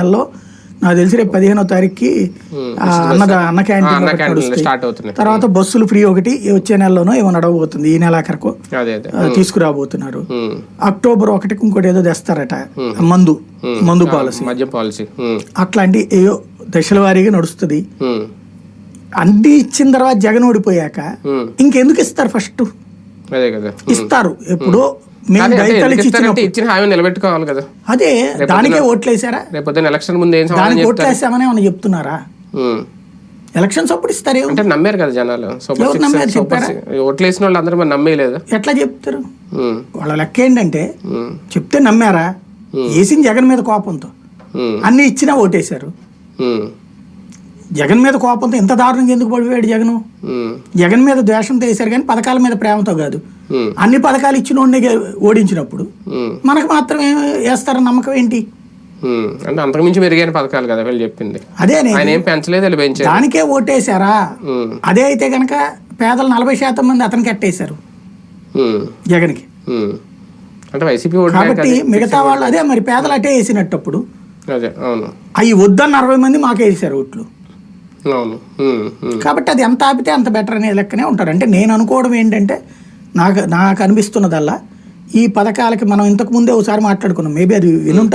నెలలో నాకు తెలిసి రేపు పదిహేనో తారీఖుకి అన్న క్యాంటీన్ అన్న అవుతున్నాయి తర్వాత బస్సులు ఫ్రీ ఒకటి వచ్చే నెలలోనో ఏమో నడవబోతుంది ఈ నెల ఆఖరకు. తీసుకురాబోతున్నారు. అక్టోబర్ ఒకటికి ఇంకోటి ఏదో తెస్తారట మందు మందు పాలసీ. పాలసీ. అట్లాంటి ఏయో దశల వారీగా నడుస్తుంది. అన్ని ఇచ్చిన తర్వాత జగన్ ఓడిపోయాక ఇంకెందుకు ఇస్తారు ఫస్ట్? ఇస్తారు. ఎప్పుడో ఇచ్చిన హామీ నిలబెట్టుకోవాలి కదా. అదే దానికే ఓట్లేసారా? రేపు పొద్దున్న ఎలక్షన్ ముందు ఏం దానికి ఓట్లేసామని ఏమన్నా చెప్తున్నారా. ఎలక్షన్స్ అప్పుడు ఇస్తారే. అంటే నమ్మారు కదా జనాలు. సూపర్ ఎవరు సిక్స్, నమ్మారు సూపర్ సిక్స్. ఓట్లు వేసిన వాళ్ళు అందరూ మరి నమ్మేయలేదు. ఎట్లా చెప్తారు? వాళ్ళ లెక్క ఏంటంటే చెప్తే నమ్మారా? వేసిన జగన్ మీద కోపంతో. అన్ని ఇచ్చినా ఓటేశారు. జగన్ మీద కోపంతో ఎంత దారుణంగా ఎందుకు పడిపోయాడు జగన్? జగన్ మీద ద్వేషంతో వేశారు కానీ పథకాల మీద ప్రేమతో కాదు. అన్ని పథకాలు ఇచ్చిన ఓడించినప్పుడు మనకు మాత్రం వేస్తారన్న నమ్మకం ఏంటి. అంటే అంతకుమించి మెరుగైన పథకాలు కదా వీళ్ళు చెప్పింది. అదే ఆయన ఏం పెంచలేదు దానికే ఓటేశారా? అదే అయితే కనుక పేదలు నలభై శాతం మంది అతనికి కట్టేశారు జగన్కి. అంటే వైసీపీ కాబట్టి మిగతా వాళ్ళు అదే మరి పేదలు అటే వేసినట్టప్పుడు అవి వద్దన్న అరవై మంది మాకే వేసారు ఓట్లు. కాబట్టి అది ఎంత ఆపితే అంత బెటర్ అనే లెక్కనే ఉంటారు. అంటే నేను అనుకోవడం ఏంటంటే నాకు నాకు అనిపిస్తున్నదల్లా ఈ పథకాలకి మనం ఇంతకు ముందే ఒకసారి మాట్లాడుకున్నాం. మేబీ అది వినుంటారు